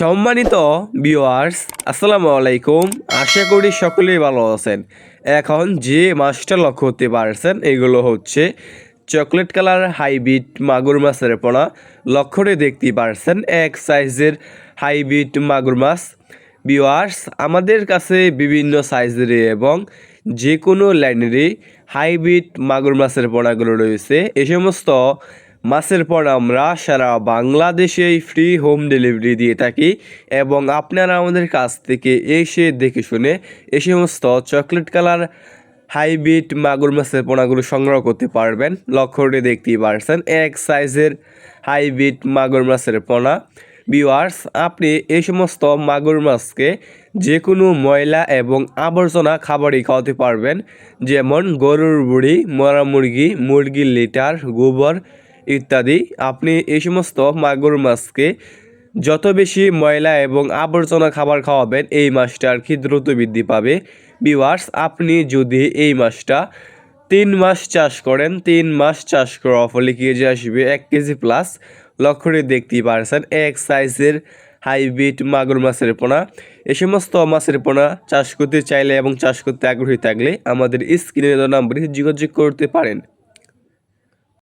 সম্মানিত ভিউয়ার্স আসসালামু আলাইকুম। আশা করি সকলেই ভালো আছেন। এখন যে মাছটা লক্ষ্য করতে পারছেন, এগুলো হচ্ছে চকলেট কালার হাইব্রিড মাগুর মাছের পোনা। লক্ষ্যরে দেখতে পারছেন, এক সাইজের হাইব্রিড মাগুর মাছ। ভিউয়ার্স আমাদের কাছে বিভিন্ন সাইজের এবং যে কোনো লাইনেরই হাইব্রিড মাগুর মাছের পোনাগুলো রয়েছে। এই সমস্ত মাছের পর আমরা সারা বাংলাদেশেই ফ্রি হোম ডেলিভারি দিয়ে থাকি এবং আপনারা আমাদের কাছ থেকে এসে দেখে শুনে এই সমস্ত চকলেট কালার হাইব্রিড মাগুর মাছের পোনাগুলো সংগ্রহ করতে পারবেন। লক্ষ্য করে দেখতেই পারছেন, এক সাইজের হাইব্রিড মাগুর মাছের পোনা। ভিউয়ার্স আপনি এই সমস্ত মাগুর মাছকে যে কোনো ময়লা এবং আবর্জনা খাবারই খাওয়াতে পারবেন। যেমন গরুর বুড়ি, মরা মুরগি, মুরগির লিটার, গোবর ইত্যাদি। আপনি এই সমস্ত মাগুর মাছকে যত বেশি ময়লা এবং আবর্জনা খাবার খাওয়াবেন, এই মাছটা আর কি দ্রুত বৃদ্ধি পাবে। বিওয়ার্স আপনি যদি এই মাছটা তিন মাস চাষ করেন, তিন মাস চাষ করার ফলে কেজি আসবে? এক কেজি প্লাস লক্ষ্যরে দেখতেই পারছেন, এক সাইজের হাইব্রিড মাগুর মাছের পোনা। এই সমস্ত মাছের পোনা চাষ করতে চাইলে এবং চাষ করতে আগ্রহী থাকলে আমাদের স্ক্রিনে নাম্বারে যোগাযোগ করতে পারেন।